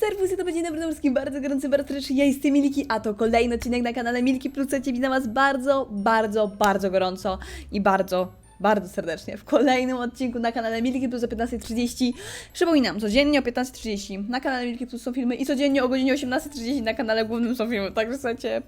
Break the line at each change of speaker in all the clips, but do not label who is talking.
Serwus, to będzie dobry wszystkim bardzo gorący, bardzo serdecznie, ja jestem Milki, a to kolejny odcinek na kanale Milki Plus, chcecie witam was bardzo, bardzo, bardzo gorąco i bardzo, bardzo serdecznie. W kolejnym odcinku na kanale Milki Plus o 15.30. Przypominam, codziennie o 15.30 na kanale Milki Plus są filmy i codziennie o godzinie 18.30 na kanale głównym są filmy, także słuchajcie,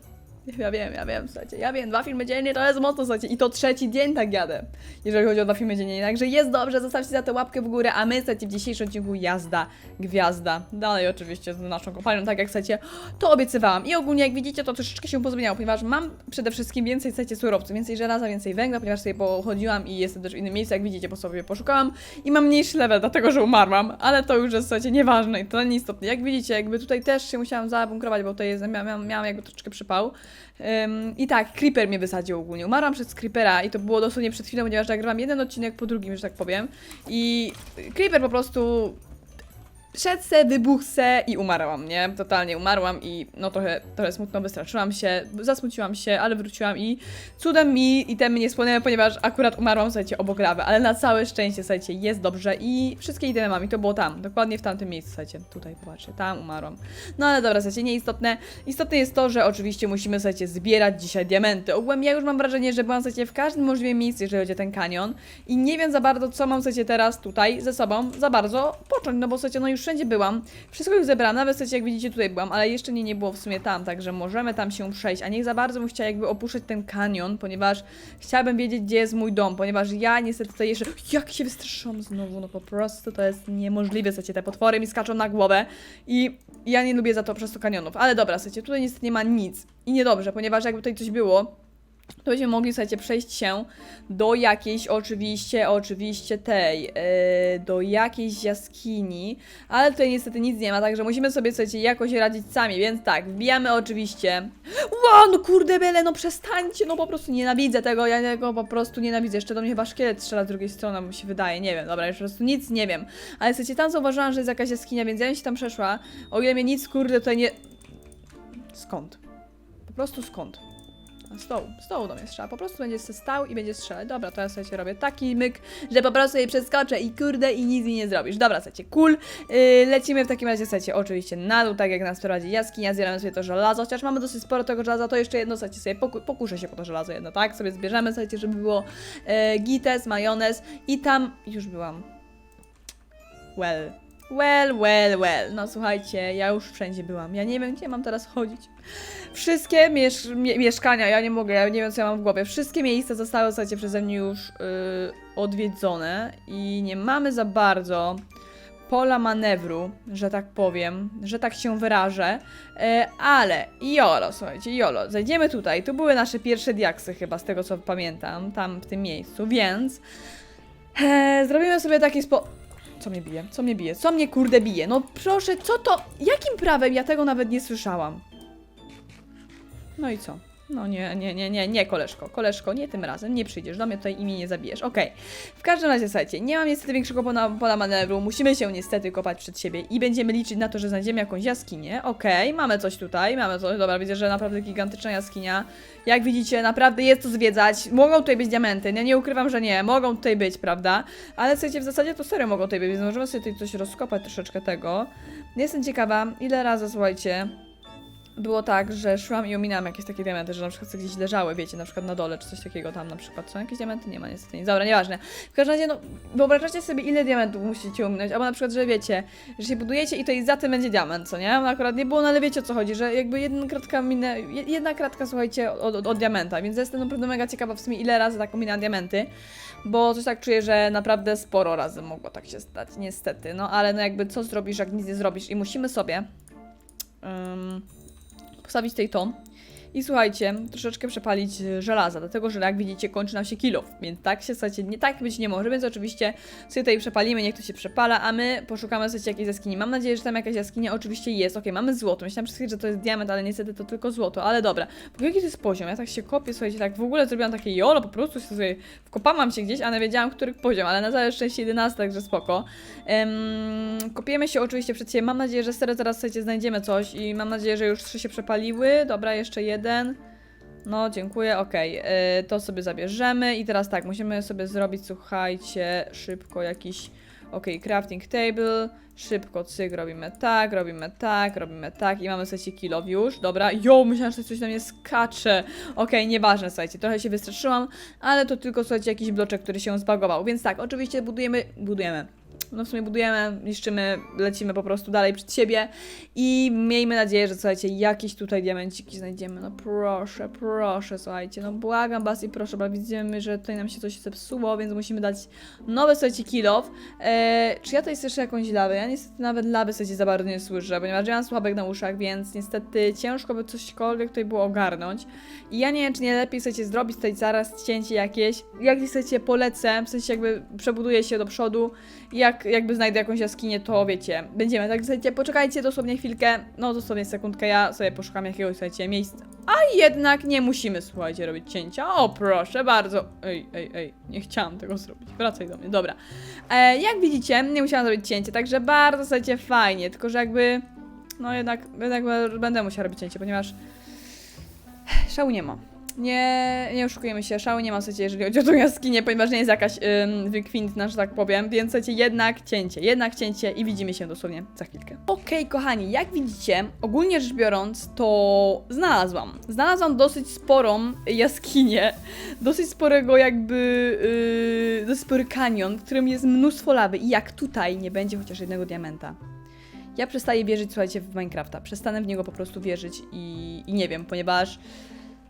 ja wiem, ja wiem, słuchajcie, ja wiem, dwa filmy dziennie to jest mocno, słuchajcie, i to trzeci dzień tak jadę, jeżeli chodzi o dwa filmy dziennie, także jest dobrze, zostawcie za to łapkę w górę, a my, słuchajcie, w dzisiejszym odcinku jazda, gwiazda, dalej oczywiście z naszą kompanią, tak jak chcecie, to obiecywałam. I ogólnie, jak widzicie, to troszeczkę się pozmieniało, ponieważ mam przede wszystkim więcej, słuchajcie, surowców, więcej żelaza, więcej węgla, ponieważ sobie pochodziłam i jestem też w innym miejscu, jak widzicie, po sobie poszukałam i mam mniejszy level, dlatego, że umarłam, ale to już jest, słuchajcie, nieważne i to nieistotne, jak widzicie, jakby tutaj też się musiałam zabunkrować, bo tutaj jest, miałam, miałam jakby troszeczkę przypał, I tak, Creeper mnie wysadził ogólnie. Umarłam przez Creepera i to było dosłownie przed chwilą, ponieważ nagrywam jeden odcinek po drugim, że tak powiem. I Creeper po prostu szedł se, wybuchł se i umarłam, nie? Totalnie umarłam i no trochę, trochę smutno wystraszyłam się, zasmuciłam się, ale wróciłam i cudem mi itemy nie spłonęły, ponieważ akurat umarłam, słuchajcie, obok lawy, ale na całe szczęście, słuchajcie, jest dobrze i wszystkie itemy mam i to było tam, dokładnie w tamtym miejscu, słuchajcie, tutaj popatrzcie, tam umarłam. No ale dobra, słuchajcie, nieistotne. Istotne jest to, że oczywiście musimy, słuchajcie, zbierać dzisiaj diamenty. Ogółem ja już mam wrażenie, że byłam, słuchajcie, w każdym możliwym miejscu, jeżeli chodzi o ten kanion i nie wiem za bardzo, co mam, słuchajcie, teraz tutaj ze sobą za bardzo począć, no bo, słuchajcie, no już wszędzie byłam, wszystko już zebrałam, nawet, jak widzicie, tutaj byłam, ale jeszcze nie, nie było w sumie tam, także możemy tam się przejść, a nie za bardzo bym chciała jakby opuszczać ten kanion, ponieważ chciałabym wiedzieć, gdzie jest mój dom, ponieważ ja niestety tutaj jeszcze, jak się wystraszyłam znowu, no po prostu to jest niemożliwe, słuchajcie, te potwory mi skaczą na głowę i ja nie lubię za to przez to kanionów, ale dobra, słuchajcie, tutaj niestety nie ma nic. I niedobrze, ponieważ jakby tutaj coś było, to będziemy mogli, słuchajcie, przejść się do jakiejś, oczywiście, oczywiście tej, yy, do jakiejś jaskini, ale tutaj niestety nic nie ma, także musimy sobie, słuchajcie, jakoś radzić sami, więc tak, wbijamy oczywiście. Ło, no kurde bele, no przestańcie, no po prostu nienawidzę tego, ja tego po prostu nienawidzę, jeszcze do mnie chyba szkielet strzela z drugiej strony, mi się wydaje, nie wiem, dobra, już po prostu nic nie wiem, ale słuchajcie, tam zauważyłam, że jest jakaś jaskinia, więc ja bym się tam przeszła, o ile mnie nic, kurde, tutaj nie... Skąd? Po prostu skąd? Z dołu do mnie strzela. Po prostu będzie stał i będzie strzelać. Dobra, to ja sobie robię taki myk, że po prostu jej przeskoczę i kurde i nic nie zrobisz. Dobra, słuchajcie, cool. Yy, lecimy w takim razie, słuchajcie, oczywiście na dół, tak jak nas prowadzi jaskinia, zbieramy sobie to żelazo, chociaż mamy dosyć sporo tego żelaza, to jeszcze jedno, sobie poku pokuszę się po to żelazo jedno, tak? Sobie zbierzemy, słuchajcie, żeby było yy, gites, majonez i tam już byłam. Well. Well, well, well. No słuchajcie, ja już wszędzie byłam. Ja nie wiem, gdzie mam teraz chodzić. Wszystkie miesz mie mieszkania, ja nie mogę, ja nie wiem, co ja mam w głowie. Wszystkie miejsca zostały, słuchajcie, przeze mnie już yy, odwiedzone i nie mamy za bardzo pola manewru, że tak powiem, że tak się wyrażę, e, ale jolo, słuchajcie, jolo, zajdziemy tutaj, tu były nasze pierwsze diaksy chyba, z tego co pamiętam, tam w tym miejscu, więc e, zrobimy sobie taki spo... Co mnie bije? Co mnie bije? Co mnie kurde bije? No proszę, co to? Jakim prawem? Ja tego nawet nie słyszałam. No i co? No nie, nie, nie, nie, nie, koleżko, koleżko, nie tym razem, nie przyjdziesz do mnie tutaj i mnie nie zabijesz. Okej. W każdym razie, słuchajcie, nie mam niestety większego pola, pola manewru, musimy się niestety kopać przed siebie i będziemy liczyć na to, że znajdziemy jakąś jaskinię. Okej, mamy coś tutaj, mamy coś, dobra, widzę, że naprawdę gigantyczna jaskinia. Jak widzicie, naprawdę jest to zwiedzać, mogą tutaj być diamenty, ja nie ukrywam, że nie, mogą tutaj być, prawda? Ale słuchajcie, w zasadzie to serio mogą tutaj być, więc możemy sobie tutaj coś rozkopać troszeczkę tego. Jestem ciekawa, ile razy, słuchajcie, było tak, że szłam i ominęłam jakieś takie diamenty, że na przykład gdzieś leżały, wiecie, na przykład na dole, czy coś takiego tam na przykład. Są jakieś diamenty? Nie ma niestety nic. Dobra, nieważne. W każdym razie, no, wyobrażacie sobie, ile diamentów musicie ominąć, albo na przykład, że wiecie, że się budujecie i to i za tym będzie diament, co nie? No akurat nie było, no ale wiecie o co chodzi, że jakby jedna kratka minę, jedna kratka, słuchajcie, od, od, od diamenta, więc jestem naprawdę mega ciekawa w sumie, ile razy tak ominęłam diamenty, bo coś tak czuję, że naprawdę sporo razy mogło tak się stać, niestety. No ale no jakby co zrobisz, jak nic nie zrobisz i musimy sobie... ym, postawić tej ton. I słuchajcie, troszeczkę przepalić e, żelaza, dlatego że jak widzicie kończy nam się kilof, więc tak się słuchajcie, nie tak być nie może, więc oczywiście sobie tutaj przepalimy, niech to się przepala, a my poszukamy sobie jakiejś jaskini. Mam nadzieję, że tam jakaś jaskinia oczywiście jest. Okej, mamy złoto, myślałam przez chwilę, że to jest diament, ale niestety to tylko złoto, ale dobra. Ogóle jaki to jest poziom? Ja tak się kopię, słuchajcie, tak w ogóle zrobiłam takie jolo, po prostu się sobie wkopałam się gdzieś, a nie wiedziałam, który poziom, ale na całe szczęście 11, także spoko. Em, kopiemy się oczywiście przed siebie, mam nadzieję, że serio zaraz słuchajcie, znajdziemy coś i mam nadzieję, że już trzy się przepaliły. Dobra, jeszcze jeden. No, dziękuję, okej. Yy, to sobie zabierzemy. I teraz tak, musimy sobie zrobić, słuchajcie, szybko jakiś Ok, crafting table, szybko cyk, robimy tak, robimy tak, robimy tak. I mamy słuchajcie kilo już, dobra, jo, myślałam, że coś na mnie skacze, okej, nieważne, słuchajcie, trochę się wystraszyłam, ale to tylko, słuchajcie, jakiś bloczek, który się zbagował, więc tak, oczywiście budujemy, budujemy, no w sumie budujemy, niszczymy, lecimy po prostu dalej przed siebie i miejmy nadzieję, że słuchajcie, jakieś tutaj diamenciki znajdziemy, no proszę, proszę, słuchajcie, no błagam was i proszę, bo widzimy, że tutaj nam się coś zepsuło, więc musimy dać nowe, słuchajcie, kilof. Eee, czy ja tutaj słyszę jakąś lawę? Ja niestety nawet lawy, słuchajcie, za bardzo nie słyszę, ponieważ ja mam słuchawek na uszach, więc niestety ciężko by cośkolwiek tutaj było ogarnąć. I ja nie wiem, czy nie lepiej, słuchajcie, zrobić tutaj zaraz cięcie jakieś, jak chcecie, polecę, w sensie jakby przebuduję się do przodu, jak jakby znajdę jakąś jaskinię, to wiecie, będziemy, tak słuchajcie, poczekajcie dosłownie chwilkę, no dosłownie sekundkę, ja sobie poszukam jakiegoś, słuchajcie, miejsca. A jednak nie musimy, słuchajcie, robić cięcia. O, proszę bardzo. Ej, ej, ej, nie chciałam tego zrobić. Wracaj do mnie, dobra. E, jak widzicie, nie musiałam zrobić cięcie, także bardzo, słuchajcie, fajnie, tylko że jakby, no jednak, jednak będę musiała robić cięcie, ponieważ szału nie ma. Nie, nie oszukujemy się, szału nie ma, słuchajcie, jeżeli chodzi o tą jaskinię, ponieważ nie jest jakaś wykwintna, że tak powiem, więc słuchajcie, jednak cięcie, jednak cięcie i widzimy się dosłownie za chwilkę. Okej, kochani, jak widzicie, ogólnie rzecz biorąc, to znalazłam. Znalazłam dosyć sporą jaskinię, dosyć sporego jakby, yy, dosyć spory kanion, w którym jest mnóstwo lawy i jak tutaj nie będzie chociaż jednego diamenta. Ja przestaję wierzyć, słuchajcie, w Minecrafta. Przestanę w niego po prostu wierzyć i, i nie wiem, ponieważ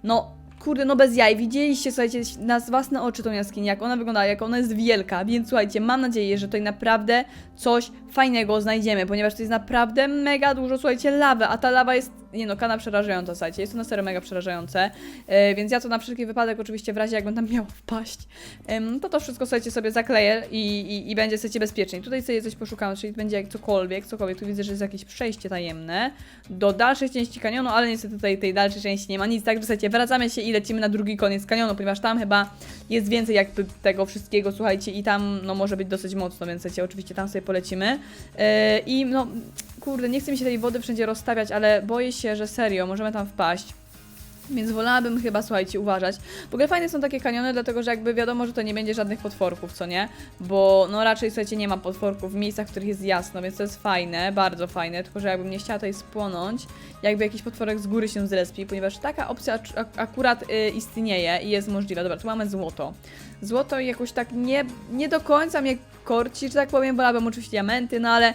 no, kurde, no bez jaj. Widzieliście, słuchajcie, na własne oczy tą jaskinię, jak ona wygląda, jak ona jest wielka, więc słuchajcie, mam nadzieję, że tutaj naprawdę coś fajnego znajdziemy, ponieważ to jest naprawdę mega dużo, słuchajcie, lawy, a ta lawa jest, nie no, kana przerażająca, słuchajcie, jest to na serio mega przerażające, e, więc ja to na wszelki wypadek, oczywiście w razie jakbym tam miała wpaść, to to wszystko, słuchajcie, sobie zakleję i, i, i będzie, słuchajcie, bezpiecznie. Tutaj sobie coś poszukam, czyli będzie jak cokolwiek, cokolwiek, tu widzę, że jest jakieś przejście tajemne do dalszej części kanionu, ale niestety tutaj tej dalszej części nie ma nic, także słuchajcie, wracamy się i lecimy na drugi koniec kanionu, ponieważ tam chyba jest więcej jakby tego wszystkiego, słuchajcie, i tam, no, może być dosyć mocno, więc słuchajcie, oczywiście tam sobie polecimy. Yy, I no, kurde, nie chcę mi się tej wody wszędzie rozstawiać, ale boję się, że serio, możemy tam wpaść. Więc wolałabym chyba, słuchajcie, uważać. W ogóle fajne są takie kaniony, dlatego że jakby wiadomo, że to nie będzie żadnych potworków, co nie? Bo no raczej, słuchajcie, nie ma potworków w miejscach, w których jest jasno, więc to jest fajne, bardzo fajne, tylko że jakbym nie chciała tutaj spłonąć, jakby jakiś potworek z góry się zrespi, ponieważ taka opcja ak- akurat y, istnieje i jest możliwa. Dobra, tu mamy złoto. Złoto jakoś tak nie, nie do końca mnie korci, że tak powiem, wolałabym oczywiście diamenty, no ale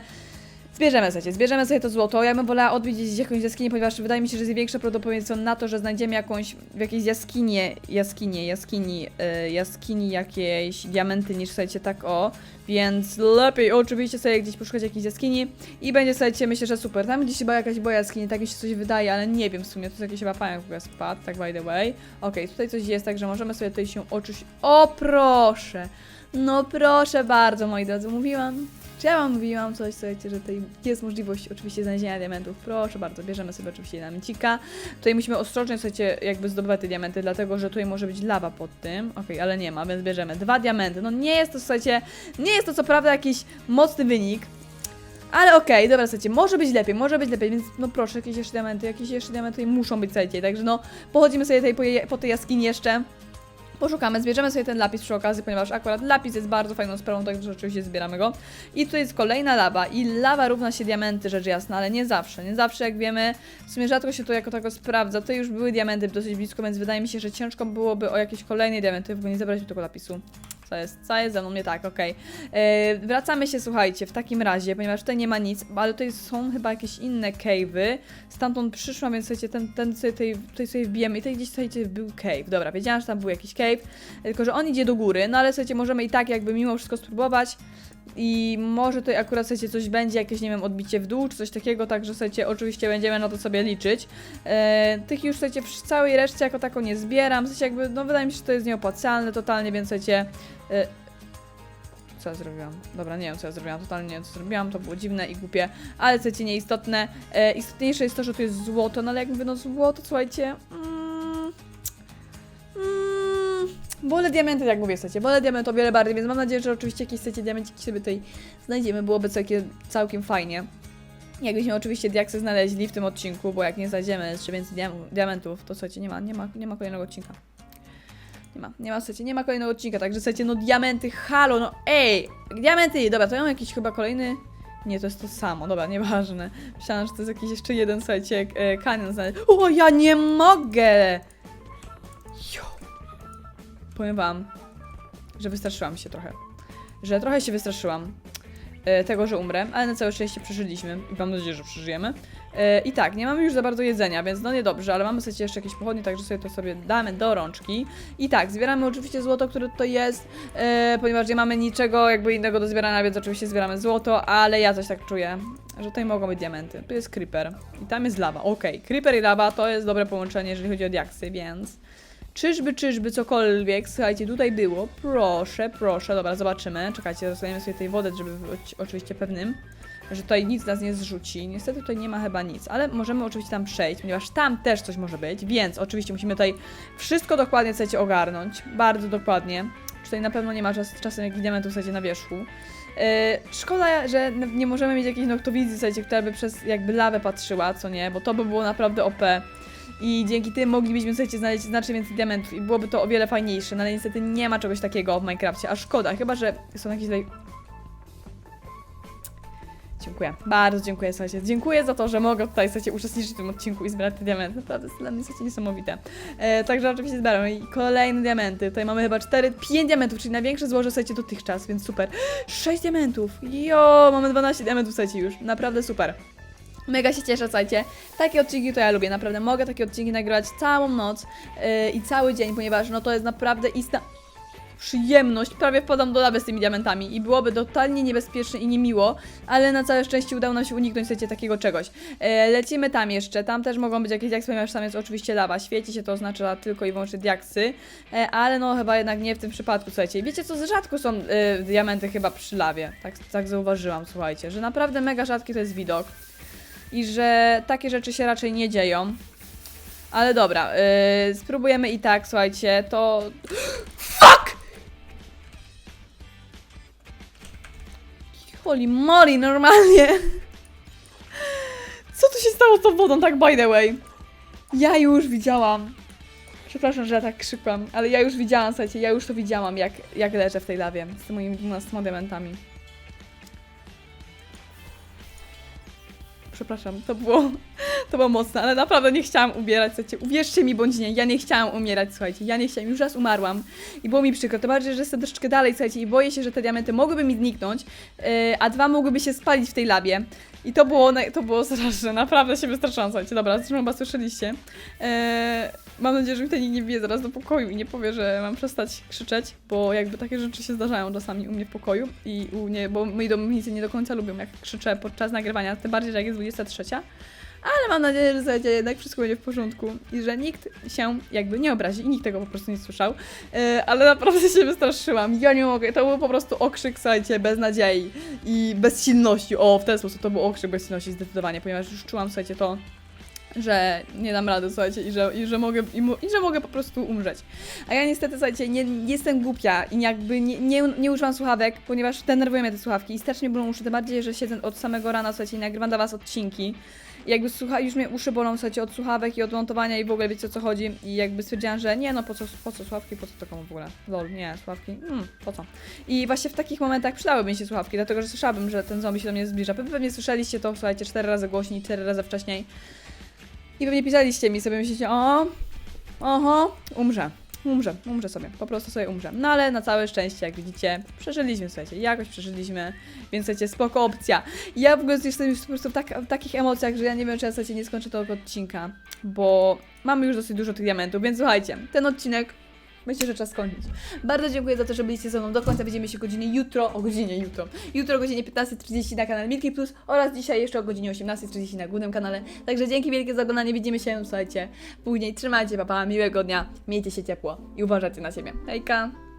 Zbierzemy, słuchajcie, zbierzemy sobie to złoto. Ja bym wolała odbić gdzieś jakąś jaskinię, ponieważ wydaje mi się, że jest większe prawdopodobieństwo na to, że znajdziemy jakąś w jakiejś jaskinie, jaskinie, jaskini, y, jaskini jakieś diamenty niż, słuchajcie, tak o. Więc lepiej oczywiście sobie gdzieś poszukać jakiejś jaskini i będzie, słuchajcie, myślę, że super. Tam gdzieś chyba jakaś była jaskini, tak mi się coś wydaje, ale nie wiem w sumie, to jakiś chyba pająk w ogóle spadł, tak by the way. Okej, tutaj coś jest, także możemy sobie tutaj się oczyś... O, proszę! No proszę bardzo, moi drodzy, mówiłam. Czy ja wam mówiłam coś, słuchajcie, że tutaj jest możliwość oczywiście znalezienia diamentów. Proszę bardzo, bierzemy sobie oczywiście diamencika. Tutaj musimy ostrożnie, słuchajcie, jakby zdobywać te diamenty, dlatego że tutaj może być lawa pod tym. Okej, ale nie ma, więc bierzemy dwa diamenty. No nie jest to, słuchajcie, nie jest to co prawda jakiś mocny wynik, ale okej, dobra, słuchajcie, może być lepiej, może być lepiej, więc no proszę, jakieś jeszcze diamenty, jakieś jeszcze diamenty muszą być, słuchajcie, także no, pochodzimy sobie tutaj po, po tej jaskini jeszcze. Poszukamy, zbierzemy sobie ten lapis przy okazji, ponieważ akurat lapis jest bardzo fajną sprawą, także oczywiście zbieramy go. I tu jest kolejna lawa i lawa równa się diamenty, rzecz jasna, ale nie zawsze, nie zawsze jak wiemy, w sumie rzadko się to jako tako sprawdza, to już były diamenty dosyć blisko, więc wydaje mi się, że ciężko byłoby o jakieś kolejne diamenty, w ogóle nie zabrać mi tego lapisu. Co jest? Co jest ze mną nie tak? Okej. E, Wracamy się, słuchajcie, w takim razie, ponieważ tutaj nie ma nic, ale tutaj są chyba jakieś inne cave'y. Stamtąd przyszłam, więc słuchajcie, ten, ten sobie tutaj, tutaj sobie wbijemy i tutaj gdzieś, słuchajcie, był cave. Dobra, wiedziałam, że tam był jakiś cave, tylko że on idzie do góry, no ale słuchajcie, możemy i tak jakby mimo wszystko spróbować. I może tutaj akurat, słuchajcie, coś będzie, jakieś, nie wiem, odbicie w dół, czy coś takiego, także, słuchajcie, oczywiście będziemy na to sobie liczyć. E, tych już, słuchajcie, przy całej reszcie jako tako nie zbieram, w jakby, no wydaje mi się, że to jest nieopłacalne totalnie, więc, słuchajcie, e, co ja zrobiłam? Dobra, nie wiem co ja zrobiłam, totalnie nie wiem co zrobiłam, to było dziwne i głupie, ale słuchajcie, nieistotne. E, istotniejsze jest to, że tu jest złoto, no ale jak mówię, no złoto, słuchajcie... Mm, mm, wolę diamenty, jak mówię, słuchajcie, wolę diamenty o wiele bardziej, więc mam nadzieję, że oczywiście jakieś, słuchajcie, diamenciki sobie tutaj znajdziemy, byłoby całkiem, całkiem fajnie. Jakbyśmy oczywiście diaksy znaleźli w tym odcinku, bo jak nie znajdziemy jeszcze więcej diam- diamentów, to słuchajcie, nie ma, nie ma, nie ma kolejnego odcinka. Nie ma, nie ma, słuchajcie, nie ma kolejnego odcinka, także słuchajcie, no diamenty, halo, no ej, diamenty, dobra, to ja mam jakiś chyba kolejny, nie, to jest to samo, dobra, nieważne, myślałam, że to jest jakiś jeszcze jeden, słuchajcie, e, kanion znaleźć, o, ja nie mogę, jo, powiem wam, że wystraszyłam się trochę, że trochę się wystraszyłam e, tego, że umrę, ale na całe szczęście przeżyliśmy i mam nadzieję, że przeżyjemy. E, I tak, nie mamy już za bardzo jedzenia, więc no niedobrze, ale mamy sobie jeszcze jakieś pochodnie, także sobie to sobie damy do rączki. I tak, zbieramy oczywiście złoto, które to jest, e, ponieważ nie mamy niczego jakby innego do zbierania, więc oczywiście zbieramy złoto, ale ja coś tak czuję, że tutaj mogą być diamenty. Tu jest creeper i tam jest lawa. Okej, creeper i lawa to jest dobre połączenie, jeżeli chodzi o diaksy, więc... Czyżby, czyżby cokolwiek, słuchajcie, tutaj było. Proszę, proszę, dobra, zobaczymy. Czekajcie, dostaniemy sobie tej wody, żeby być oczywiście pewnym, że tutaj nic nas nie zrzuci. Niestety tutaj nie ma chyba nic, ale możemy oczywiście tam przejść, ponieważ tam też coś może być, więc oczywiście musimy tutaj wszystko dokładnie, słuchajcie, ogarnąć. Bardzo dokładnie. Tutaj na pewno nie ma czas, czasem diamentów, słuchajcie, na wierzchu. Yy, szkoda, że nie możemy mieć jakiejś noktowizji, słuchajcie, która by przez jakby lawę patrzyła, co nie, bo to by było naprawdę OP. I dzięki tym moglibyśmy słuchajcie, znaleźć znacznie więcej diamentów i byłoby to o wiele fajniejsze, no ale niestety nie ma czegoś takiego w Minecrafcie, a szkoda, chyba że są jakieś tutaj... Dziękuję, bardzo dziękuję, słuchajcie. Dziękuję za to, że mogę tutaj, słuchajcie, uczestniczyć w tym odcinku i zbierać te diamenty. Naprawdę jest dla mnie, słuchajcie, niesamowite. E, także oczywiście zbieram i kolejne diamenty. Tutaj mamy chyba 4, 5 diamentów, czyli największe złoże, słuchajcie, dotychczas, więc super. 6 diamentów, jo, mamy 12 diamentów, słuchajcie, już. Naprawdę super. Mega się cieszę, słuchajcie. Takie odcinki to ja lubię, naprawdę mogę takie odcinki nagrywać całą noc yy, i cały dzień, ponieważ no to jest naprawdę istna przyjemność. Prawie wpadam do lawy z tymi diamentami i byłoby totalnie niebezpieczne i niemiło, ale na całe szczęście udało nam się uniknąć, słuchajcie, takiego czegoś. E, lecimy tam jeszcze, tam też mogą być jakieś diaksy, ponieważ tam jest oczywiście lawa. Świeci się to oznacza tylko i wyłącznie diaksy, e, ale no chyba jednak nie w tym przypadku, słuchajcie. Wiecie co, rzadko są e, diamenty chyba przy lawie, tak, tak zauważyłam, słuchajcie, że naprawdę mega rzadki to jest widok i że takie rzeczy się raczej nie dzieją. Ale dobra, yy, spróbujemy i tak, słuchajcie, to... FUCK! Holy moly, normalnie! Co tu się stało z tą wodą, tak by the way? Ja już widziałam. Przepraszam, że ja tak krzykłam, ale ja już widziałam, słuchajcie, ja już to widziałam, jak, jak leżę w tej lawie z tymi moimi 12 diamentami. Przepraszam, to było, to było mocne, ale naprawdę nie chciałam umierać, słuchajcie, uwierzcie mi bądź nie, ja nie chciałam umierać, słuchajcie, ja nie chciałam, już raz umarłam i było mi przykro, to bardziej, że jestem troszeczkę dalej, słuchajcie, i boję się, że te diamenty mogłyby mi zniknąć, yy, a dwa mogłyby się spalić w tej labie i to było, to było straszne, naprawdę się wystraszyłam, słuchajcie, dobra, zresztą chyba słyszeliście. Yy, mam nadzieję, że mi tutaj nikt nie wbije zaraz do pokoju i nie powie, że mam przestać krzyczeć, bo jakby takie rzeczy się zdarzają czasami u mnie w pokoju i u mnie, bo moi domownicy nie do końca lubią, jak krzyczę podczas nagrywania, tym bardziej, że jak jest 23. Ale mam nadzieję, że słuchajcie, jednak wszystko będzie w porządku i że nikt się jakby nie obrazi i nikt tego po prostu nie słyszał. Yy, ale naprawdę się wystraszyłam. Ja nie mogę. To był po prostu okrzyk, słuchajcie, bez nadziei i bezsilności. O, w ten sposób to był okrzyk bezsilności zdecydowanie, ponieważ już czułam, słuchajcie, to że nie dam rady, słuchajcie, i że, i że, mogę, i, i że mogę po prostu umrzeć. A ja niestety, słuchajcie, nie, nie jestem głupia i jakby nie, nie, nie używam słuchawek, ponieważ denerwują mnie te słuchawki i strasznie bolą uszy, tym bardziej, że siedzę od samego rana, słuchajcie, i nagrywam dla was odcinki. I jakby słucha, już mnie uszy bolą, słuchajcie, od słuchawek i od montowania i w ogóle wiecie o co chodzi. I jakby stwierdziłam, że nie no, po co, po co słuchawki, po co to komu w ogóle? Lol, nie, słuchawki, hmm, po co? I właśnie w takich momentach przydałyby mi się słuchawki, dlatego że słyszałabym, że ten zombie się do mnie zbliża. Pewnie słyszeliście to, słuchajcie, cztery razy głośniej, cztery razy wcześniej. I pewnie pisaliście mi sobie, myślicie, o, oho, umrze. Umrze, umrze sobie, po prostu sobie umrze. No ale na całe szczęście, jak widzicie, przeżyliśmy, słuchajcie, jakoś przeżyliśmy, więc słuchajcie, spoko opcja. Ja w ogóle jestem już po prostu w, tak, w takich emocjach, że ja nie wiem, czy ja słuchajcie, nie skończę tego odcinka, bo mamy już dosyć dużo tych diamentów, więc słuchajcie, ten odcinek Myślę, że czas skończyć. Bardzo dziękuję za to, że byliście ze mną do końca. Widzimy się godzinie jutro, o godzinie jutro. Jutro o godzinie 15.30 na kanale Milki Plus oraz dzisiaj jeszcze o godzinie 18.30 na głównym kanale. Także dzięki wielkie za oglądanie. Widzimy się, słuchajcie, później. Trzymajcie, papa, miłego dnia, miejcie się ciepło i uważajcie na siebie. Hejka!